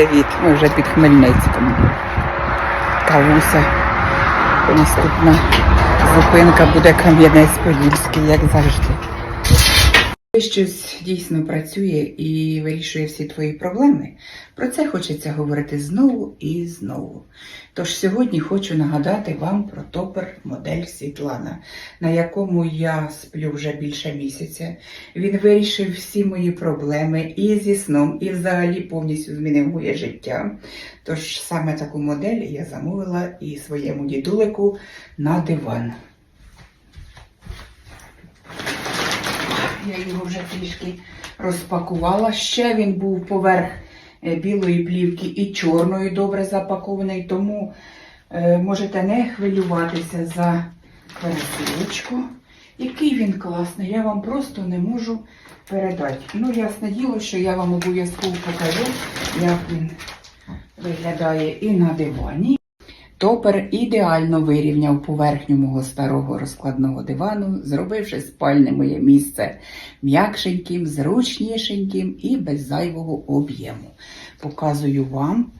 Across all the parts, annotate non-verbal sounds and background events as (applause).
Привіт, ми вже під Хмельницьком. Кавуся. Наступна зупинка буде Кам'янець-Подільський, як завжди. Щось дійсно працює і вирішує всі твої проблеми. Про це хочеться говорити знову і знову. Тож сьогодні хочу нагадати вам про топер модель Світлана, на якому я сплю вже більше місяця. Він вирішив всі мої проблеми і зі сном, і взагалі повністю змінив моє життя. Тож саме таку модель я замовила і своєму дідулику на диван. Я його вже трішки розпакувала. Ще він був поверх е, білої плівки і чорної добре запакований, тому е, можете не хвилюватися за пересилочку. Який він класний, я вам просто не можу передати. Ну, ясне діло, що я вам обов'язково покажу, як він виглядає і на дивані. Топер ідеально вирівняв поверхню мого старого розкладного дивану, зробивши спальне моє місце м'якшеньким, зручнішеньким і без зайвого об'єму. Показую вам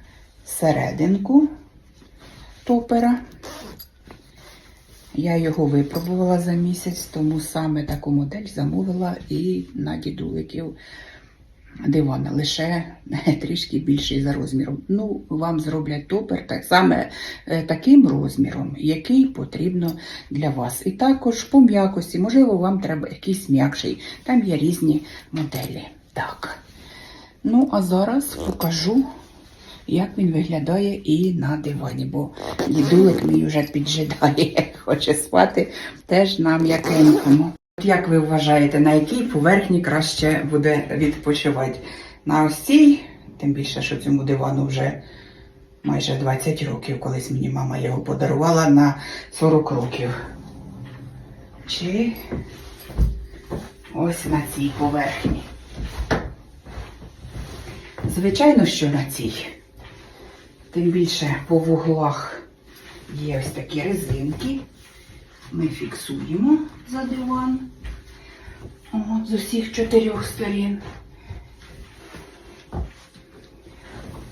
серединку топера. Я його випробувала за місяць, тому саме таку модель замовила і на дідуликів дивана, лише трішки більший за розміром. Ну, вам зроблять топер так саме е, таким розміром, який потрібно для вас. І також по м'якості, можливо, вам треба якийсь м'якший. Там є різні моделі. Так. Ну, а зараз покажу, як він виглядає і на дивані, бо дідулик мій вже піджидає, (laughs) хоче спати теж на м'якенькому. Як ви вважаєте, на якій поверхні краще буде відпочивати? На ось цій, тим більше, що цьому дивану вже майже 20 років, колись мені мама його подарувала на 40 років. Чи ось на цій поверхні. Звичайно, що на цій. Тим більше по вуглах є ось такі резинки. Ми фіксуємо за диван. От, з усіх чотирьох сторін.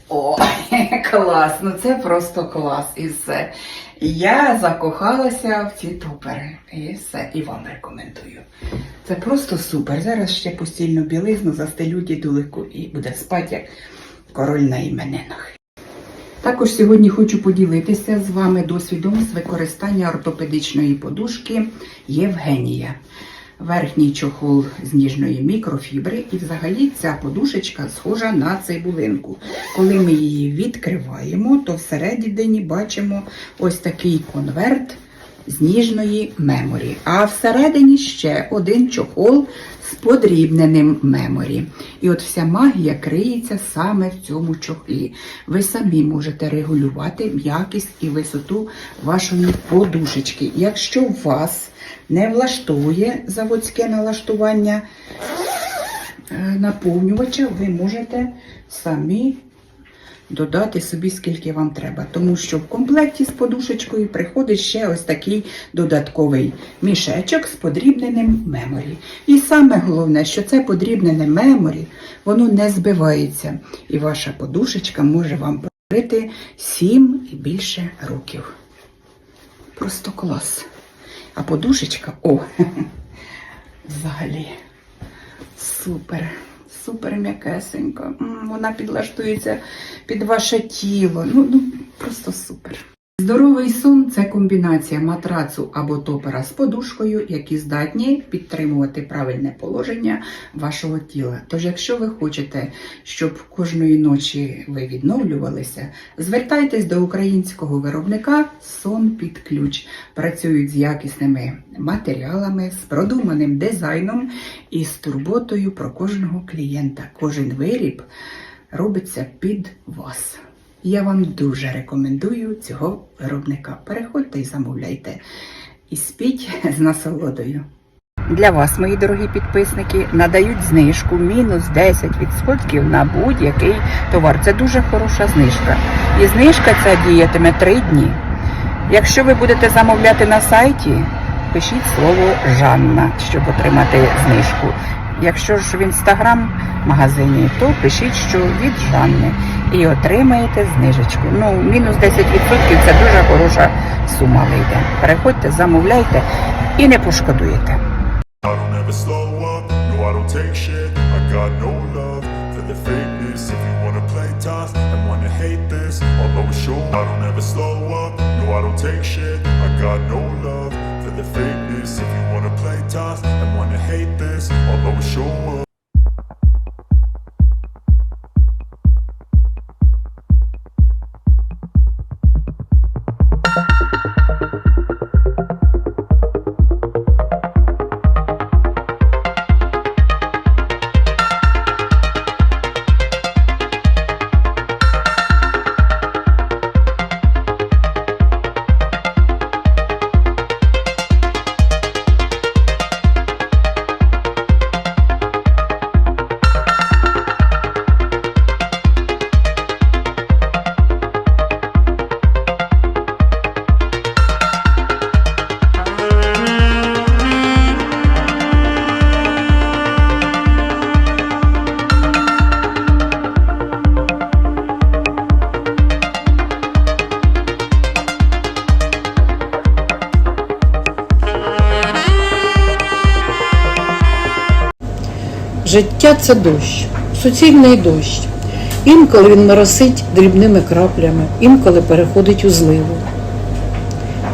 О, (laughs) клас! Ну це просто клас і все. Я закохалася в ці топери. І все, і вам рекомендую. Це просто супер. Зараз ще постільну білизну застелю дідулику і буде спати як король на іменинах. Також сьогодні хочу поділитися з вами досвідом з використання ортопедичної подушки Євгенія. Верхній чохол з ніжної мікрофібри, і взагалі ця подушечка схожа на цибулинку. Коли ми її відкриваємо, то всередині бачимо ось такий конверт з ніжної меморі. А всередині ще один чохол з подрібненим меморі. І от вся магія криється саме в цьому чохлі. Ви самі можете регулювати м'якість і висоту вашої подушечки. Якщо вас не влаштовує заводське налаштування е, наповнювача, ви можете самі додати собі скільки вам треба. Тому що в комплекті з подушечкою приходить ще ось такий додатковий мішечок з подрібненим меморі. І саме головне, що це подрібнене меморі, воно не збивається. І ваша подушечка може вам прожити 7 і більше років. Просто клас. А подушечка, о, (laughs) взагалі, супер, супер м'якесенька. Вона підлаштується під ваше тіло. Ну, ну просто супер. Здоровий сон це комбінація матрацу або топера з подушкою, які здатні підтримувати правильне положення вашого тіла. Тож, якщо ви хочете, щоб кожної ночі ви відновлювалися, звертайтесь до українського виробника сон під ключ. Працюють з якісними матеріалами, з продуманим дизайном і з турботою про кожного клієнта. Кожен виріб робиться під вас. Я вам дуже рекомендую цього виробника. Переходьте і замовляйте. І спіть з насолодою. Для вас, мої дорогі підписники, надають знижку мінус 10% на будь-який товар. Це дуже хороша знижка. І знижка ця діятиме 3 дні. Якщо ви будете замовляти на сайті, пишіть слово Жанна, щоб отримати знижку. Якщо ж в інстаграм магазині, то пишіть, що від Жанни. І отримаєте знижечку. Ну, мінус 10% це дуже хороша сума вийде. Переходьте, замовляйте і не пошкодуєте. The fakeness If you wanna play tough and wanna hate this I'll always show up, Життя це дощ, суцільний дощ. Інколи він моросить дрібними краплями, інколи переходить у зливу.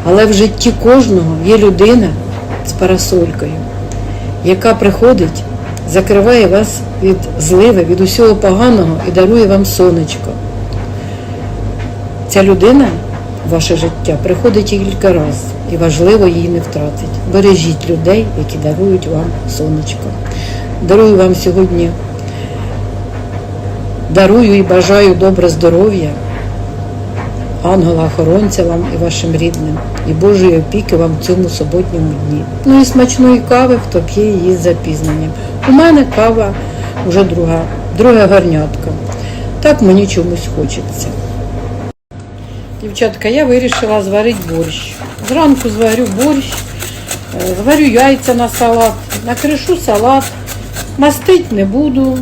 Але в житті кожного є людина з парасолькою, яка приходить, закриває вас від зливи, від усього поганого і дарує вам сонечко. Ця людина ваше життя приходить кілька разів і важливо її не втратити. Бережіть людей, які дарують вам сонечко. Дарую вам сьогодні, дарую і бажаю добре здоров'я, ангела-охоронця вам і вашим рідним, і Божої опіки вам в цьому суботньому дні. Ну і смачної кави, хто п'є її з запізненням. У мене кава вже друга, друга гарнятка. Так мені чомусь хочеться. Дівчатка, я вирішила зварити борщ. Зранку зварю борщ, е, зварю яйця на салат, накришу салат, мастить не буду.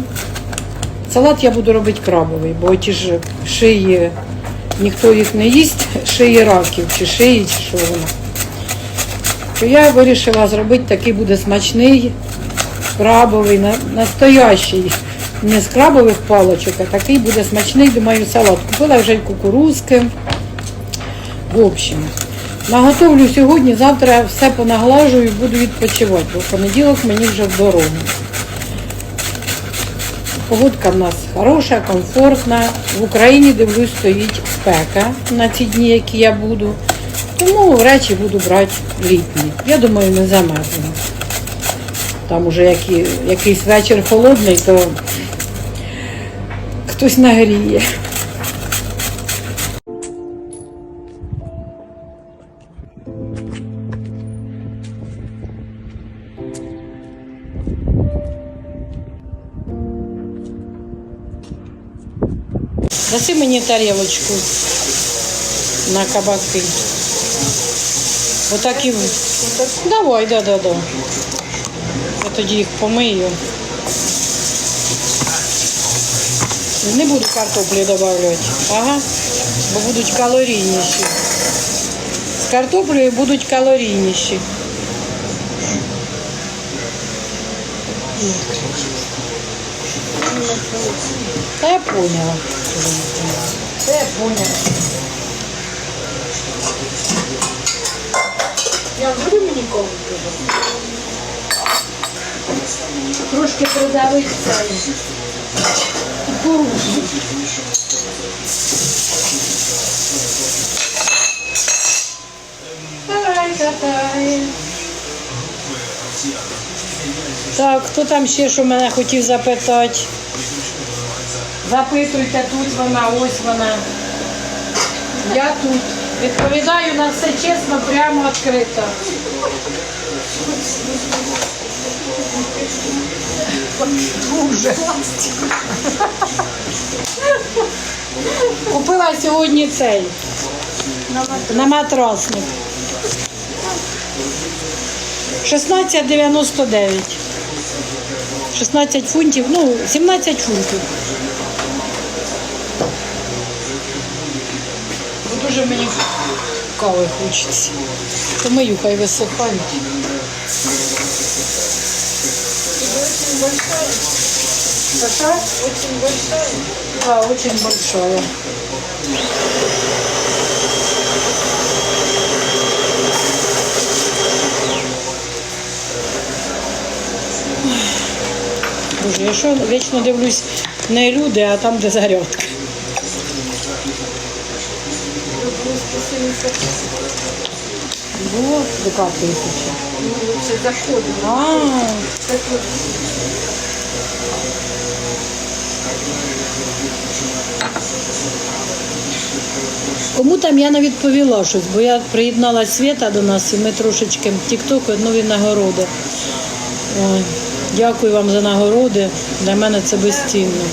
Салат я буду робити крабовий, бо ті ж шиї, ніхто їх не їсть, (laughs) шиї раків чи шиї, чи що воно. То я вирішила зробити такий буде смачний, крабовий, настоящий. Не з крабових палочок, а такий буде смачний, думаю, салат. Купила вже кукурузки. В общем, наготовлю сьогодні, завтра все понаглажую і буду відпочивати, бо в понеділок мені вже в дорогу. Погодка в нас хороша, комфортна. В Україні дивлюсь, стоїть спека на ці дні, які я буду. Тому речі буду брати літні. Я думаю, не замерзну. Там уже які, якийсь вечір холодний, то хтось нагріє. Даси мені тарілочку на кабаки. Отак і... Давай, да, да, да. Я тоді їх помию. Не буду картоплі додавати. Ага. Бо будуть калорійніші. З картоплею будуть калорійніші. Та я поняла. Та я поняла. Я буду мені коло Трошки. Кукурузу. Ай. Так, хто там ще що мене хотів запитати? Запитуйте, тут вона, ось вона. Я тут. Відповідаю на все чесно, прямо відкрито. Купила сьогодні цей. На матрасник. 16,99. 16 фунтів, ну, 17 фунтів. Вже мені кави хочеться. Помию, хай висихає. Какая? Очень большая? Да, очень большая. Боже, я що вічно дивлюсь не люди, а там, де зарядка. Вот, яка тисяча. Це заходимо. Кому там я не відповіла щось, бо я приєднала Свята до нас і ми трошечки тік-току нові нагороди. Ой, дякую вам за нагороди. Для мене це безцінно.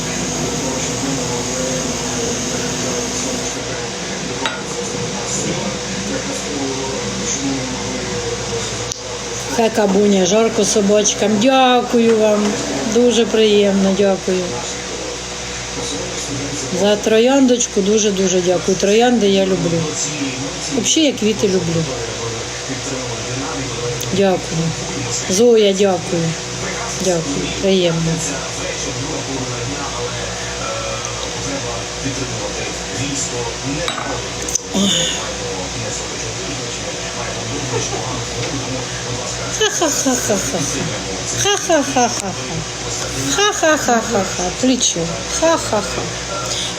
Хай кабуня, жарко собачкам. Дякую вам. Дуже приємно, дякую. За трояндочку дуже-дуже дякую. Троянди я люблю. Взагалі я квіти люблю. Дякую. Зоя, дякую. Дякую. Приємно. Ха-ха-ха-ха-ха. Ха-ха-ха-ха-ха. Ха-ха-ха-ха-ха. Плечо. Ха-ха-ха.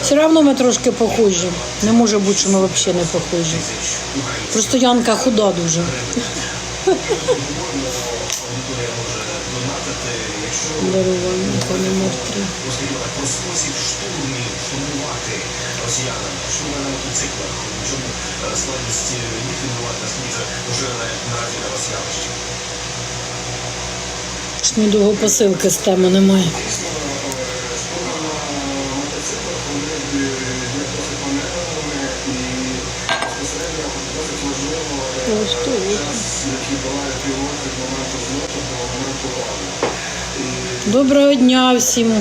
Все равно ми трошки похожі. Не може бути, що ми взагалі не похожі. Просто Янка худа дуже. Дарування три. про спосіб штурмів штурмувати росіянам, штурми на мотоциклах, чому слабість їх відбувати, наскільки вже наразі на вас явище. Ж ні довго посилки з теми немає. Доброго дня всім.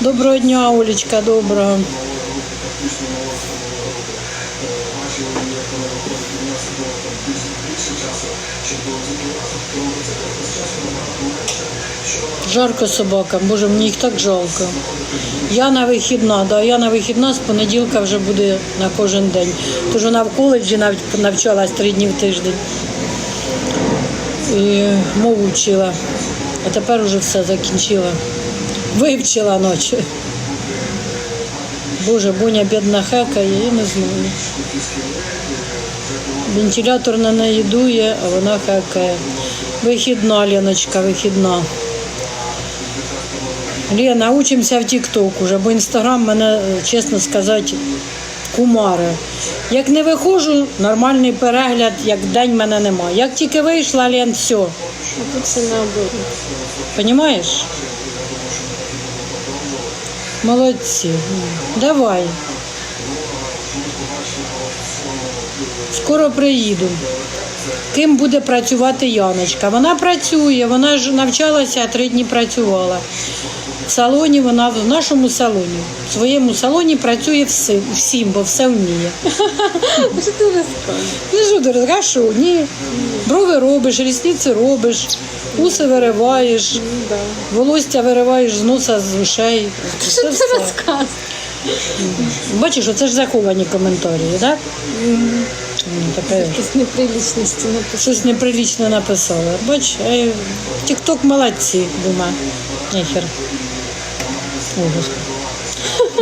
Доброго дня, Олечка, доброго. Жарко собакам, боже, мені їх так жалко. Я на вихідна, да, я на вихідна з понеділка вже буде на кожен день. Тож вона в коледжі нав- навчалась три дні в тиждень. І мову вчила. А тепер уже все закінчила. Вивчила ночі. Боже, Боня бідна хекає, я не знаю. Вентилятор на неї дує, а вона хекає. Вихідна, Леночка, вихідна. Лена, учимося в TikTok уже, бо інстаграм мене, чесно сказати, кумари. Як не виходжу, нормальний перегляд, як день мене немає. Як тільки вийшла, Лен, все. А? Молодці. Давай. Скоро приїду. Ким буде працювати Яночка? Вона працює, вона ж навчалася, а три дні працювала. В салоні вона в нашому салоні, в своєму салоні працює всім, всім бо все вміє. (laughs) Що ти розказуєш? Ну що? Ні. Брови робиш, рісниці робиш, уси вириваєш, волосся вириваєш з носа, з ушей. Що Це ти розказуєш? Бачиш, оце ж заховані коментарі, так? Таке Якісь неприличності написали. щось неприлічне написала. Бач, е, тік-ток молодці, думаю. Нехер. О,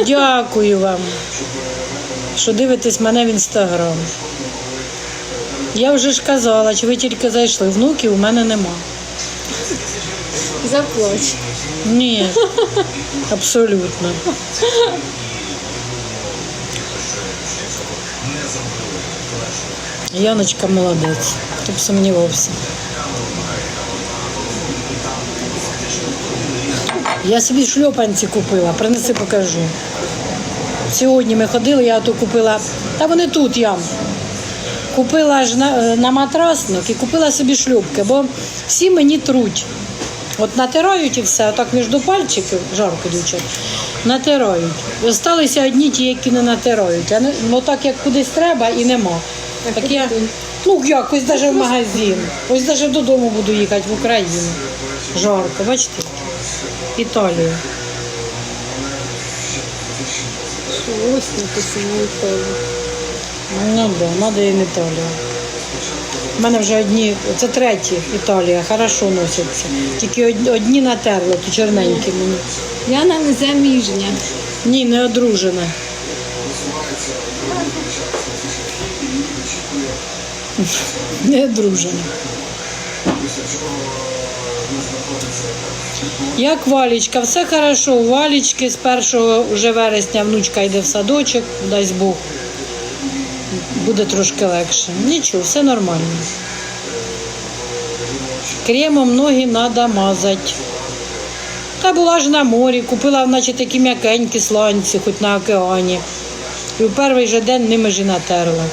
Дякую вам, що дивитесь мене в інстаграм. Я вже ж казала, чи ви тільки зайшли. Внуків у мене нема. Заплач. Ні, абсолютно. Яночка молодець, хто б сумнівався. Я собі шльопанці купила, принеси покажу. Сьогодні ми ходили, я то купила, та вони тут Ян. Купила аж на, е, на матрасник і купила собі шлюпки, бо всі мені труть. От натирають і все, отак між пальчиків, жарко дівчат. Натирають. Осталися одні ті, які не натирають. А не, ну так як кудись треба і нема. Так я, ну як, ось навіть в магазин. Ось навіть додому буду їхати в Україну. Жарко, бачите? Італія. Ось написано Італія. Ну да, треба і в Італію. У мене вже одні, це треті Італія, хорошо носяться. Тільки одні, одні натерли, то чорненькі мені. Яна не заміжня. Ні, не одружена. Не одружена. Як Валічка, все хорошо. У Валічки з 1 вже вересня внучка йде в садочок, дасть Бог. Буде трошки легше. Нічого, все нормально. Кремом ноги треба мазати. Та була ж на морі, купила, наче такі м'якенькі сланці, хоч на океані. І в перший же день ними ж і натерла.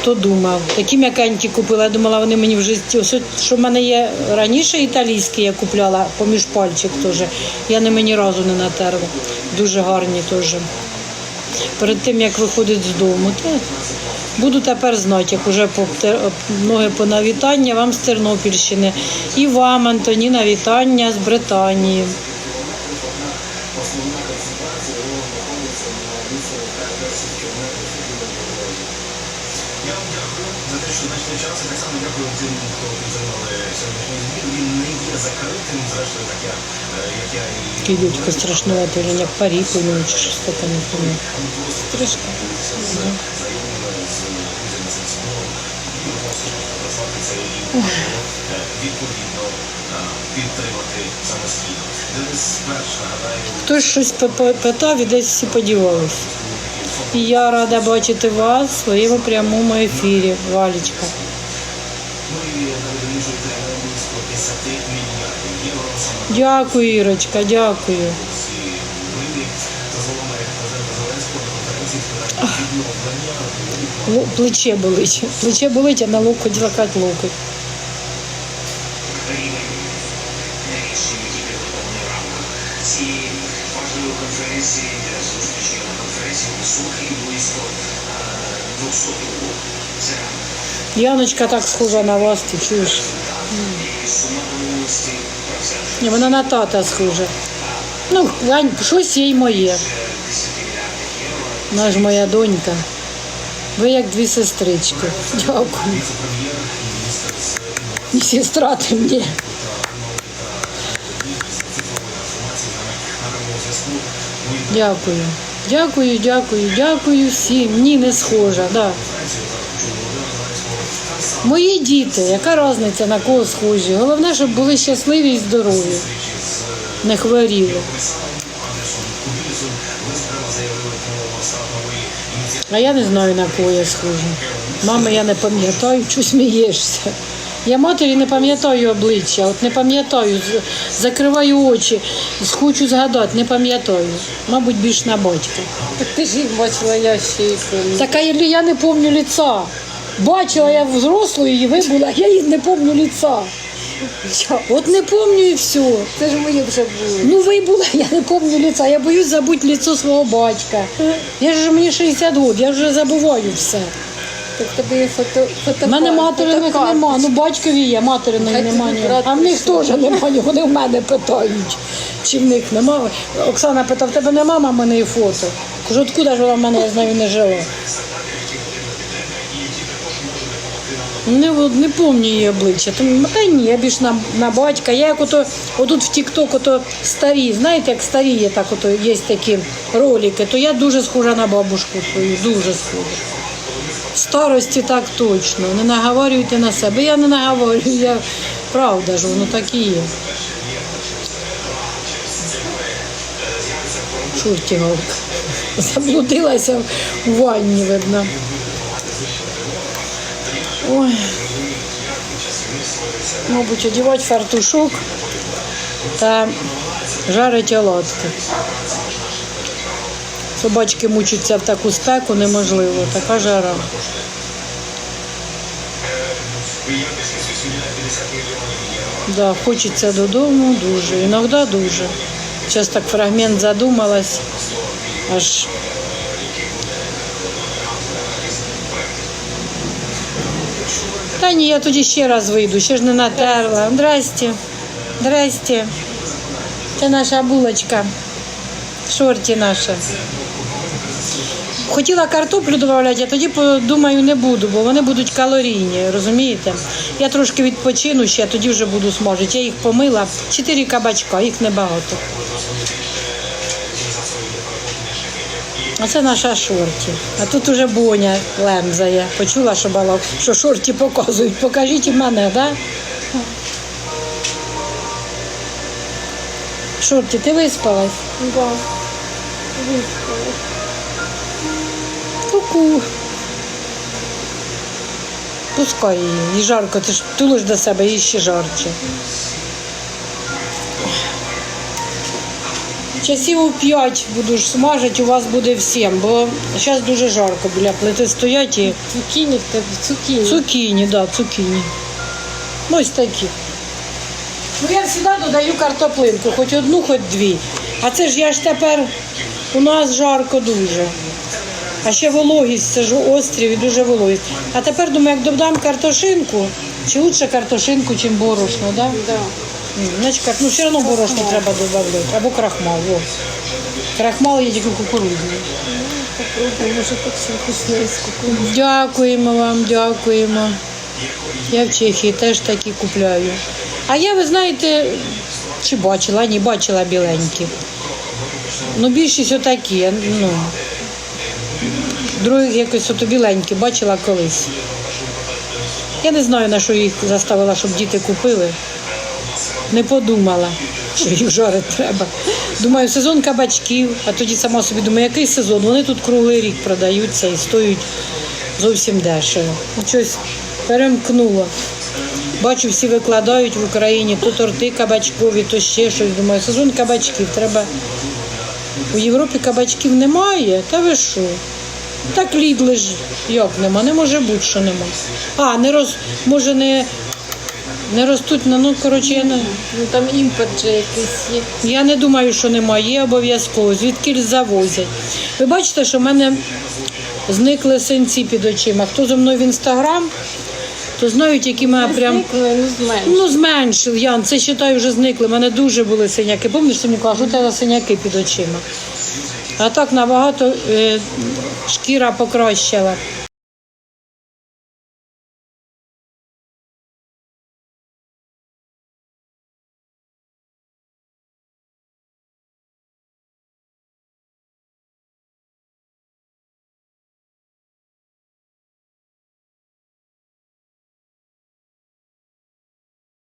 Хто думав? Такі м'якенькі купила. Я думала, вони мені в житті. Ось, що в мене є раніше італійські, я купляла поміж пальчик теж. Я ними ні разу не натерла. Дуже гарні теж. Перед тим як виходить з дому. Та буду тепер знати, як уже по навітання вам з Тернопільщини. І вам, Антоніна, вітання з Британії. Те, що знайшли час. І так само дякую тим, хто підтримали сьогоднішній збір. Він не є закритим, зрештою, так я, е, як я і Такий дядько страшнуватий, він як парік у чи щось таке не і е, відповідно е, підтримати самостійно. Хтось щось пи- пи- питав і десь всі подівалися. Я рада бачити вас в своєму прямому ефірі, Валічка. і найважливіше це близько 10 мільярдів євро саме Дякую, Ірочка, дякую. Плече болить. Плече болить, а на хотіла казати локоть. Яночка так схожа на вас, ти чуєш? Ні, вона на тата схожа. Ну, щось їй моє. 10 мільярдів євро. Вона ж моя донька. Ви як дві сестрички. Дякую. І сестра ти мені. Дякую. Дякую, дякую, дякую всім. Ні, не схожа. Да. Мої діти, яка різниця на кого схожі? Головне, щоб були щасливі і здорові. Не хворіли. А я не знаю, на кого я схожа. Мами, я не пам'ятаю, що смієшся. Я матері не пам'ятаю обличчя, от не пам'ятаю, закриваю очі, хочу згадати, не пам'ятаю. Мабуть, більш на батька. Так ти ж їх бачила, я ще їх пам'ятаю. Так а я не пам'ятаю лица. Бачила я взрослою її, ви була, я її не пам'ятаю лица. От не пам'ятаю і все. Це ж мої вже були. Ну ви була, (laughs) я не пам'ятаю лица. Я боюсь забути лицо свого батька. Я ж мені 60 років, я вже забуваю все. Так тобі фото, фото У мене материних нема. Ну батькові є, материної Хай нема. тобі ні. брат А в них теж немає. Вони в мене питають. Чи в них нема. Оксана питає, в тебе нема маминої фото. Кажу, откуда ж вона в мене, я з нею не жила. Не, не пам'ятаю її обличчя. Тому, та ні, я більш на, на батька. Я як ото, отут в Тік-Ток, ото старі, знаєте, як старі є, так ото є такі ролики, то я дуже схожа на бабушку свою, дуже схожа. Старості так точно. Не наговорюйте на себе. Я не наговорюю, я правда ж, воно так і є. Чортігалка. (laughs) Заблудилася в ванні, видно. Ой. Мабуть, одягати фартушок та жарить оладки. Собачки мучаться в таку спеку неможливо, така жара. Да, хочеться додому дуже, іноді дуже. Зараз так фрагмент задумалась. Аж Та ні, я тоді ще раз вийду, ще ж не натерла. Здрасте. Здрасте. Це наша булочка. Шорті наша. Хотіла картоплю додати, а тоді подумаю, не буду, бо вони будуть калорійні, розумієте? Я трошки відпочину ще, тоді вже буду смажити. Я їх помила. Чотири кабачка, їх небагато. Оце наша шорті. А тут уже Боня лемзає. Почула, що балак, що шорті показують. Покажіть і мене, так? Да? Шорті, ти виспалась? Да. Ку-ку. Пускай її. Їй жарко, ти ж тулиш до себе, їй ще жарче. Часів у п'ять буду ж смажити, у вас буде всім, бо зараз дуже жарко біля плити стоять і Цукіні в тебе, цукіні. цукіні, да, цукіні. Ось такі. Ну я завжди додаю картоплинку, хоч одну, хоч дві. А це ж я ж тепер у нас жарко дуже. А ще вологість, це ж острів і дуже вологість. А тепер думаю, як додам картошинку, чи лучше картошинку, чим борошно, да? Да. М, Значить, як, ну все одно борошно треба додати. Або крахмал. О. Крахмал є тільки кукурудзяний. Може так все вкусне з кукурудзою. Дякуємо вам, дякуємо. Я в Чехії теж такі купляю. А я, ви знаєте, чи бачила, ні, бачила біленькі. Ну, більшість отакі. Ну, других якось ото біленькі, бачила колись. Я не знаю, на що їх заставила, щоб діти купили. Не подумала, що їх жарити треба. Думаю, сезон кабачків, а тоді сама собі думаю, який сезон? Вони тут круглий рік продаються і стоять зовсім дешево. Щось перемкнуло. Бачу, всі викладають в Україні то торти кабачкові, то ще щось. Думаю, сезон кабачків. Треба. У Європі кабачків немає. Та ви що? Так лідли ж як нема, не може бути, що нема. А, не роз, може не, не ростуть, на- ну коротше, я не. Ну там імпорт же якийсь є. Я не думаю, що немає, є обов'язково, звідки завозять. Ви бачите, що в мене зникли синці під очима. Хто зі мною в інстаграм, то знають, які мене прям. Зникли, ну зменш. Ну, зменшив, Ян, це вважаю, вже зникли. У мене дуже були синяки. Пам'ятаєш, ти мені казав, що у тебе синяки під очима. А так набагато е, шкіра покращила.